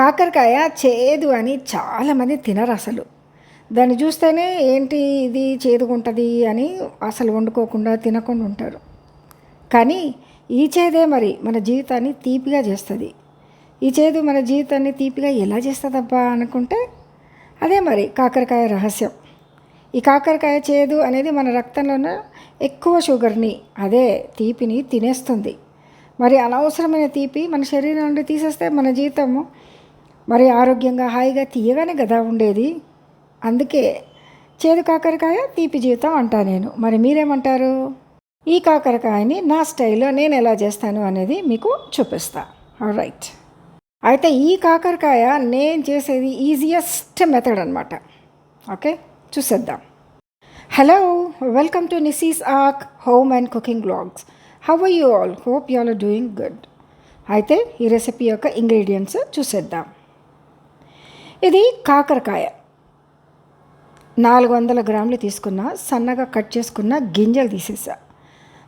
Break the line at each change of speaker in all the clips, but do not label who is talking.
కాకరకాయ చేదు అని చాలామంది తినరు అసలు. దాన్ని చూస్తేనే ఏంటి ఇది చేదుగుంటుంది అని అసలు వండుకోకుండా తినకుండా ఉంటారు. కానీ ఈ చేదే మరి మన జీవితాన్ని తీపిగా చేస్తుంది. ఈ చేదు మన జీవితాన్ని తీపిగా ఎలా చేస్తుందబ్బా అనుకుంటే అదే మరి కాకరకాయ రహస్యం. ఈ కాకరకాయ చేదు అనేది మన రక్తంలోనే ఎక్కువ షుగర్ని అదే తీపిని తినేస్తుంది. మరి అనవసరమైన తీపి మన శరీరం నుండి తీసేస్తే మన జీవితము మరి ఆరోగ్యంగా హాయిగా తీయగానే కదా ఉండేది? అందుకే చేదు కాకరకాయ తీపి జీవితం అంటా నేను. మరి మీరేమంటారు? ఈ కాకరకాయని నా స్టైల్లో నేను ఎలా చేస్తాను అనేది మీకు చూపిస్తా. రైట్ అయితే ఈ కాకరకాయ నేను చేసేది ఈజియెస్ట్ మెథడ్ అనమాట ఓకే చూసేద్దాం. హలో వెల్కమ్ టు నిసీస్ ఆక్ home and cooking blogs how are you all hope you all doing good అయితే ఈ రెసిపీ యొక్క ఇంగ్రీడియంట్స్ చూసేద్దాం. ఇది కాకరకాయ. నాలుగు వందల గ్రాములు తీసుకున్న సన్నగా కట్ చేసుకున్న గింజలు తీసేసా.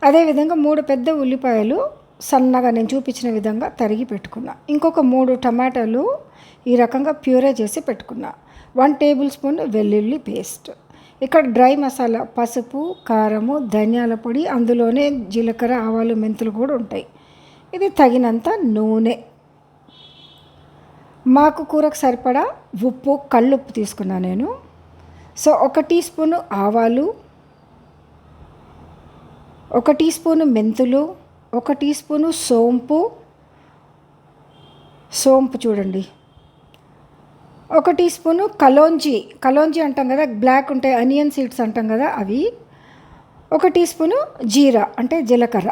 అదేవిధంగా మూడు పెద్ద ఉల్లిపాయలు సన్నగా నేను చూపించిన విధంగా తరిగి పెట్టుకున్నా. ఇంకొక మూడు టమాటాలు ఈ రకంగా ప్యూరే చేసి పెట్టుకున్నా. వన్ టేబుల్ స్పూన్ వెల్లుల్లి పేస్ట్. ఇక్కడ డ్రై మసాలా పసుపు కారము ధనియాల పొడి అందులోనే జీలకర్ర ఆవాలు మెంతులు కూడా ఉంటాయి. ఇది తగినంత నూనె. మాకు కూరకు సరిపడా ఉప్పు కళ్ళుప్పు తీసుకున్నాను నేను. సో ఒక టీ స్పూను ఆవాలు ఒక టీ స్పూను మెంతులు ఒక టీ స్పూను సోంపు. సోంపు చూడండి. ఒక టీ స్పూను కలోంజీ కలోంజీ అంటాం కదా బ్లాక్ ఉంటాయి అనియన్ సీడ్స్ అంటాం కదా అవి. ఒక టీ స్పూను జీరా అంటే జీలకర్ర.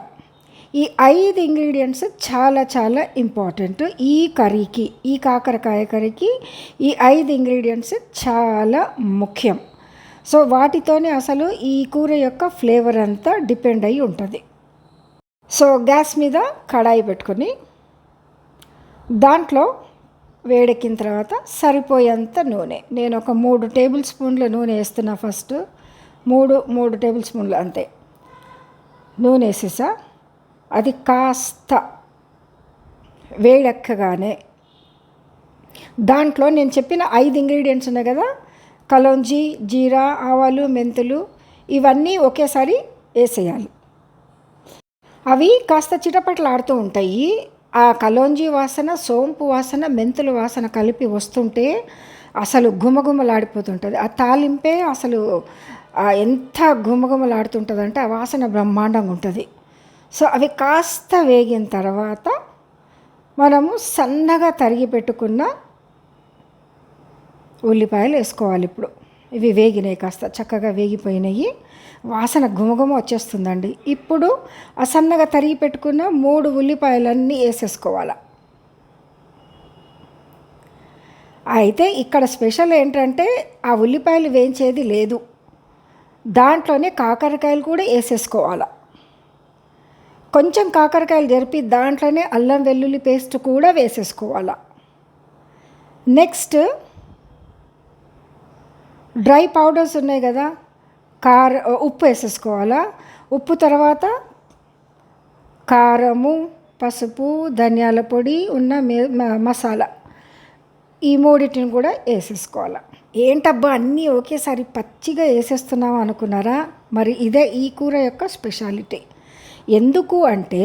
ఈ ఐదు ఇంగ్రీడియంట్స్ చాలా చాలా ఇంపార్టెంట్. ఈ కర్రీకి ఈ కాకరకాయ కర్రీకి ఈ ఐదు ఇంగ్రీడియంట్స్ చాలా ముఖ్యం. సో వాటితోనే అసలు ఈ కూర యొక్క ఫ్లేవర్ అంతా డిపెండ్ అయి ఉంటుంది. సో గ్యాస్ మీద కడాయి పెట్టుకొని దాంట్లో వేడెక్కిన తర్వాత సరిపోయేంత నూనె. నేను ఒక మూడు టేబుల్ స్పూన్ల నూనె వేస్తున్నా ఫస్ట్. మూడు మూడు టేబుల్ స్పూన్లు అంతే. నూనె వేసేసా? అది కాస్త వేడెక్కగానే. దాంట్లో నేను చెప్పిన ఐదు ఇంగ్రీడియంట్స్ ఉన్నాయి కదా? కలోంజీ జీరా ఆవాలు మెంతులు ఇవన్నీ ఒకేసారి వేసేయాలి. అవి కాస్త చిటపట్లాడుతూ ఉంటాయి. ఆ కలోంజీ వాసన సోంపు వాసన మెంతుల వాసన కలిపి వస్తుంటే అసలు గుమగుమలాడిపోతుంటుంది ఆ తాలింపే అసలు ఎంత గుమగుమలాడుతుంటుందంటే ఆ వాసన బ్రహ్మాండంగా ఉంటుంది సో అవి కాస్త వేగిన తర్వాత మనము సన్నగా తరిగి పెట్టుకున్న ఉల్లిపాయలు వేసుకోవాలి ఇప్పుడు. ఇవి వేగినాయి కాస్త చక్కగా వేగిపోయినాయి. వాసన గుమగుమ వచ్చేస్తుందండి. ఇప్పుడు ఆ సన్నగా తరిగి పెట్టుకున్న మూడు ఉల్లిపాయలన్నీ వేసేసుకోవాలి. అయితే ఇక్కడ స్పెషల్ ఏంటంటే ఆ ఉల్లిపాయలు వేయించేది లేదు. దాంట్లోనే కాకరకాయలు కూడా వేసేసుకోవాలి. కొంచెం కాకరకాయలు జరిపి దాంట్లోనే అల్లం వెల్లుల్లి పేస్ట్ కూడా వేసేసుకోవాలి. నెక్స్ట్ డ్రై పౌడర్స్ ఉన్నాయి కదా కార ఉప్పు వేసేసుకోవాలా. ఉప్పు తర్వాత కారము పసుపు ధనియాల పొడి ఉన్న మసాలా ఈ మూడింటిని కూడా వేసేసుకోవాలి. ఏంటబ్బా అన్నీ ఒకేసారి పచ్చిగా వేసేస్తున్నాం అనుకున్నారా? మరి ఇదే ఈ కూర యొక్క స్పెషాలిటీ. ఎందుకు అంటే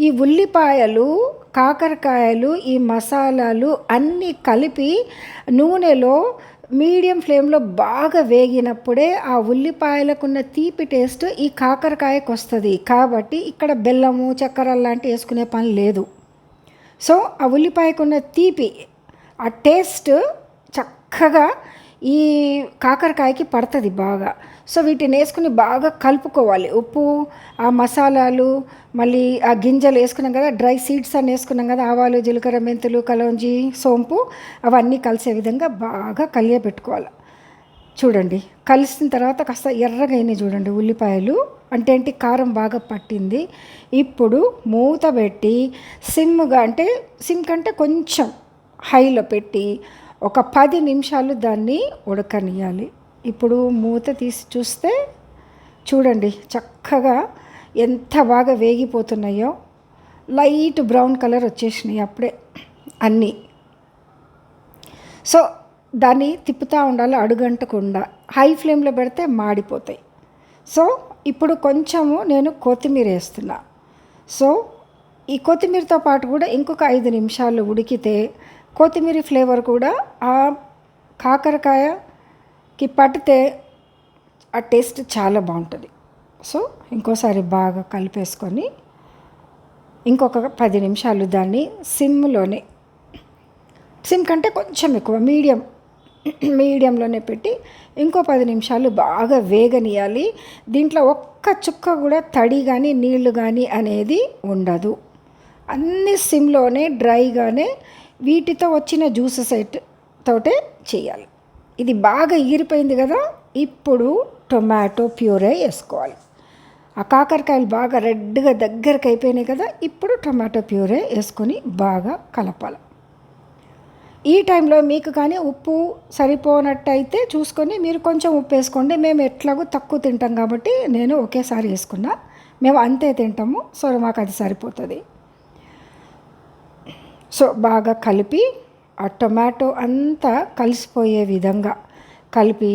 ఈ ఉల్లిపాయలు కాకరకాయలు ఈ మసాలాలు అన్నీ కలిపి నూనెలో మీడియం ఫ్లేమ్లో బాగా వేగినప్పుడే ఆ ఉల్లిపాయలకున్న తీపి టేస్ట్ ఈ కాకరకాయకు వస్తుంది. కాబట్టి ఇక్కడ బెల్లము చక్కెర లాంటివి వేసుకునే పని లేదు. సో ఆ ఉల్లిపాయకున్న తీపి ఆ టేస్ట్ చక్కగా ఈ కాకరకాయకి పడుతుంది బాగా. సో వీటిని వేసుకుని బాగా కలుపుకోవాలి. ఉప్పు ఆ మసాలాలు మళ్ళీ ఆ గింజలు వేసుకున్నాం కదా డ్రై సీడ్స్ అని వేసుకున్నాం కదా ఆవాలు జీలకర్ర మెంతులు కలవంజి సోంపు అవన్నీ కలిసే విధంగా బాగా కలియబెట్టుకోవాలి. చూడండి కలిసిన తర్వాత కాస్త ఎర్రగా అయినాయి చూడండి ఉల్లిపాయలు. అంటే ఏంటి? కారం బాగా పట్టింది. ఇప్పుడు మూత పెట్టి సిమ్గా అంటే సిమ్ కంటే కొంచెం హైలో పెట్టి ఒక పది నిమిషాలు దాన్ని ఉడకనియాలి ఇప్పుడు మూత తీసి చూస్తే చూడండి చక్కగా ఎంత బాగా వేగిపోతున్నాయో. లైట్ బ్రౌన్ కలర్ వచ్చేసినాయి అప్పుడే అన్నీ. సో దాన్ని తిప్పుతూ ఉండాలి అడుగంటకుండా. హై ఫ్లేమ్లో పెడితే మాడిపోతాయి. సో ఇప్పుడు కొంచెము నేను కొత్తిమీర వేస్తున్నా. సో ఈ కొత్తిమీరతో పాటు కూడా ఇంకొక ఐదు నిమిషాలు ఉడికితే కొత్తిమీర ఫ్లేవర్ కూడా ఆ కాకరకాయ కి పట్టితే ఆ టేస్ట్ చాలా బాగుంటుంది. సో ఇంకోసారి బాగా కలిపేసుకొని ఇంకొక పది నిమిషాలు దాన్ని సిమ్లోనే సిమ్ కంటే కొంచెం ఎక్కువ మీడియం మీడియంలోనే పెట్టి ఇంకో పది నిమిషాలు బాగా వేగనియాలి. దీంట్లో ఒక్క చుక్క కూడా తడి కానీ నీళ్ళు కానీ అనేది ఉండదు. అన్ని సిమ్లోనే డ్రైగానే వీటితో వచ్చిన జ్యూసెస్ తోటే చేయాలి. ఇది బాగా ఈరిపోయింది కదా ఇప్పుడు టొమాటో ప్యూరే వేసుకోవాలి. ఆ కాకరకాయలు బాగా రెడ్గా దగ్గరకు అయిపోయినాయి కదా ఇప్పుడు టొమాటో ప్యూరే వేసుకొని బాగా కలపాలి. ఈ టైంలో మీకు కానీ ఉప్పు సరిపోనట్టయితే చూసుకొని మీరు కొంచెం ఉప్పు వేసుకోండి. మేము ఎట్లాగో తక్కువ తింటాం కాబట్టి నేను ఒకేసారి వేసుకున్నా. మేము అంతే తింటాము సో మాకు అది సరిపోతుంది. సో బాగా కలిపి ఆ టొమాటో అంతా కలిసిపోయే విధంగా కలిపి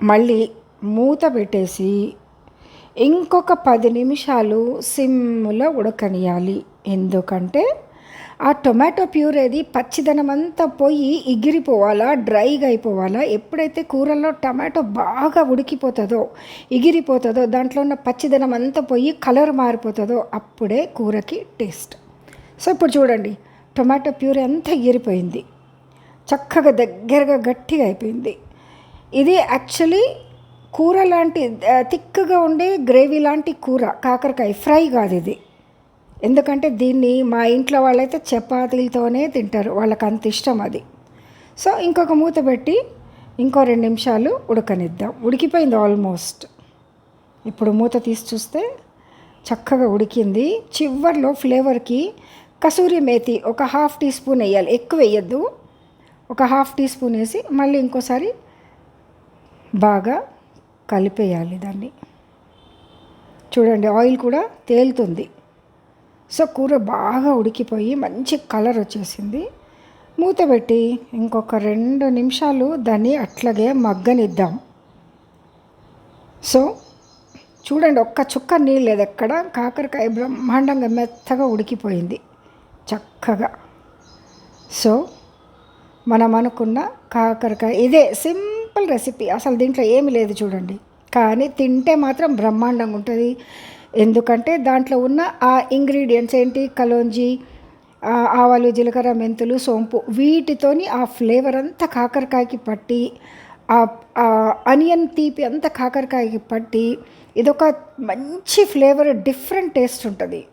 మళ్ళీ మూత పెట్టేసి ఇంకొక పది నిమిషాలు సిమ్లో ఉడకనియాలి. ఎందుకంటే ఆ టొమాటో ప్యూరేది పచ్చిదనం అంతా పోయి ఎగిరిపోవాలా డ్రైగా అయిపోవాలా. ఎప్పుడైతే కూరల్లో టమాటో బాగా ఉడికిపోతుందో ఎగిరిపోతుందో దాంట్లో ఉన్న పచ్చిదనం అంతా పోయి కలర్ మారిపోతుందో అప్పుడే కూరకి టేస్ట్. సో ఇప్పుడు చూడండి. టొమాటో ప్యూరీ అంతా ఎగిరిపోయింది చక్కగా దగ్గరగా గట్టిగా అయిపోయింది. ఇది యాక్చువల్లీ కూర లాంటి తిక్కగా ఉండే గ్రేవీ లాంటి కూర కాకరకాయ ఫ్రై కాదు ఇది. ఎందుకంటే దీన్ని మా ఇంట్లో వాళ్ళైతే చపాతీలతోనే తింటారు వాళ్ళకి అంత ఇష్టం అది. సో ఇంకొక మూత పెట్టి ఇంకో రెండు నిమిషాలు ఉడకనిద్దాం. ఉడికిపోయింది ఆల్మోస్ట్. ఇప్పుడు మూత తీసి చూస్తే చక్కగా ఉడికింది. చివర్లో ఫ్లేవర్కి కసూరి మేతి ఒక హాఫ్ టీ స్పూన్ వేయాలి. ఎక్కువ వేయద్దు. ఒక హాఫ్ టీ స్పూన్ వేసి మళ్ళీ ఇంకోసారి బాగా కలిపేయాలి దాన్ని. చూడండి ఆయిల్ కూడా తేలుతుంది. సో కూర బాగా ఉడికిపోయి మంచి కలర్ వచ్చేసింది. మూత పెట్టి ఇంకొక రెండు నిమిషాలు దాన్ని అట్లాగే మగ్గనిద్దాం. సో చూడండి ఒక్క చుక్క నీళ్ళు లేదు ఎక్కడ. కాకరకాయ బ్రహ్మాండంగా మెత్తగా ఉడికిపోయింది. చక్కగా. సో మనం అనుకున్న కాకరకాయ ఇదే సింపుల్ రెసిపీ. అసలు దీంట్లో ఏమి లేదు చూడండి. కానీ తింటే మాత్రం బ్రహ్మాండంగా ఉంటుంది. ఎందుకంటే దాంట్లో ఉన్న ఆ ఇంగ్రీడియంట్స్ ఏంటి? కలోంజీ ఆవాలు జీలకర్ర మెంతులు సోంపు. వీటితోని ఆ ఫ్లేవర్ అంతా కాకరకాయకి పట్టి ఆ అనియన్ తీపి అంతా కాకరకాయకి పట్టి ఇదొక మంచి ఫ్లేవర్ డిఫరెంట్ టేస్ట్ ఉంటుంది.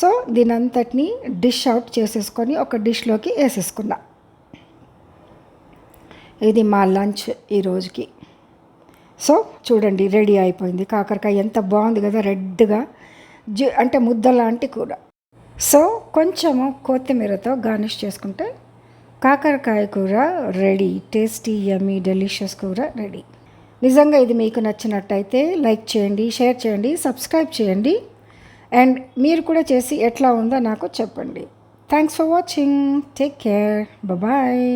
సో దీని అంతటిని డిష్ అవుట్ చేసేసుకొని ఒక డిష్లోకి వేసేసుకున్నా ఇది మా లంచ్ ఈరోజుకి సో చూడండి రెడీ అయిపోయింది. కాకరకాయ ఎంత బాగుంది కదా రెడ్గా జు అంటే ముద్ద లాంటి కూర. సో కొంచెము కొత్తిమీరతో గార్నిష్ చేసుకుంటే కాకరకాయ కూర రెడీ టేస్టీ యమ్మీ డెలిషియస్ కూర రెడీ నిజంగా ఇది మీకు నచ్చినట్టయితే లైక్ చేయండి షేర్ చేయండి సబ్స్క్రైబ్ చేయండి. అండ్ మీరు కూడా చేసి ఎట్లా ఉందో నాకు చెప్పండి. Thanks for watching take care bye